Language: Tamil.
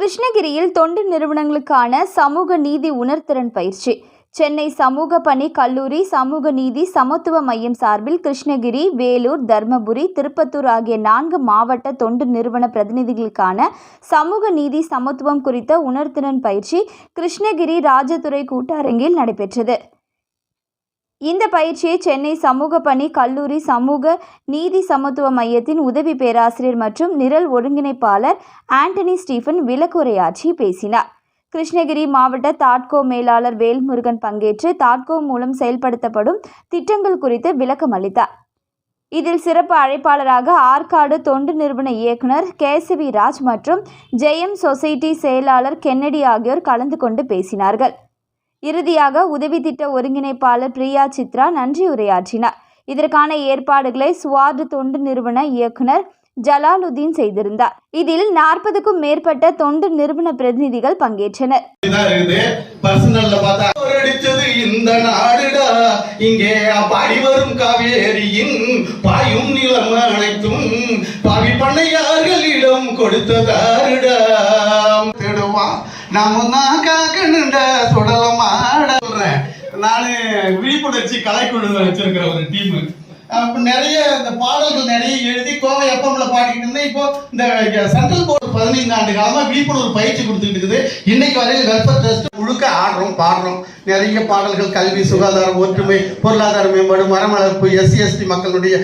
கிருஷ்ணகிரியில் தொண்டு நிறுவனங்களுக்கான சமூக நீதி உணர்திறன் பயிற்சி. சென்னை சமூக பணி கல்லூரி சமூக நீதி சமத்துவ மையம் சார்பில் கிருஷ்ணகிரி வேலூர் தர்மபுரி திருப்பத்தூர் ஆகிய நான்கு மாவட்ட தொண்டு நிறுவன பிரதிநிதிகளுக்கான சமூக நீதி சமத்துவம் குறித்த உணர்திறன் பயிற்சி கிருஷ்ணகிரி ராஜதுறை கூட்டரங்கில் நடைபெற்றது. இந்த பயிற்சியை சென்னை சமூக பணி கல்லூரி சமூக நீதி சமத்துவ மையத்தின் உதவி பேராசிரியர் மற்றும் நிரல் ஒருங்கிணைப்பாளர் ஆண்டனி ஸ்டீஃபன் விளக்குரையாற்றி பேசினார். கிருஷ்ணகிரி மாவட்ட தாட்கோ மேலாளர் வேல்முருகன் பங்கேற்று தாட்கோ மூலம் செயல்படுத்தப்படும் திட்டங்கள் குறித்து விளக்கம் அளித்தார். இதில் சிறப்பு அழைப்பாளராக ஆற்காடு தொண்டு நிறுவன இயக்குனர் கேசவி ராஜ் மற்றும் ஜெயம் சொசைட்டி செயலாளர் கென்னடி ஆகியோர் கலந்து கொண்டு பேசினார்கள். இறுதியாக உதவி திட்ட ஒருங்கிணைப்பாளர் பிரியா சித்ரா நன்றி உரையாற்றினார். இதற்கான ஏற்பாடுகளை சுவார்டு தொண்டு நிறுவன இயக்குனர் ஜலாலுதீன் செய்திருந்தார். இதில் நாற்பதுக்கும் மேற்பட்ட தொண்டு நிறுவன பிரதிநிதிகள் பங்கேற்றனர். இந்த நாடுடா. இங்கே பாடி வரும் காவேரியின் பாயும் நிலம் அனைத்தும் பாவி பண்ணையார்களிடம் கொடுத்ததாருடா. தேடுவான் நாம தான் காக்கணுண்ட சுடலமாட சொல்றேன் நானு விழிப்புணர்ச்சி கலைக்குழு வச்சிருக்கிற ஒரு டீம். நிறைய இந்த பாடல்கள் நிறைய எழுதி கோவை எப்பம்ல பாடிக்கிட்டு இருந்தேன். இப்போ இந்த சென்ட்ரல் போர்டு பதினைந்து ஆண்டு காலமா விழிப்புணர்வு பயிற்சி கொடுத்துட்டு இருக்குது. இன்னைக்கு வரையில் வெல்ஃபேர் ட்ரஸ்ட் முழுக்க ஆடுறோம் பாடுறோம். நிறைய பாடல்கள் கல்வி சுகாதாரம் ஒற்றுமை பொருளாதார மேம்பாடு மரம் வளர்ப்பு எஸ்சி எஸ்டி மக்களுடைய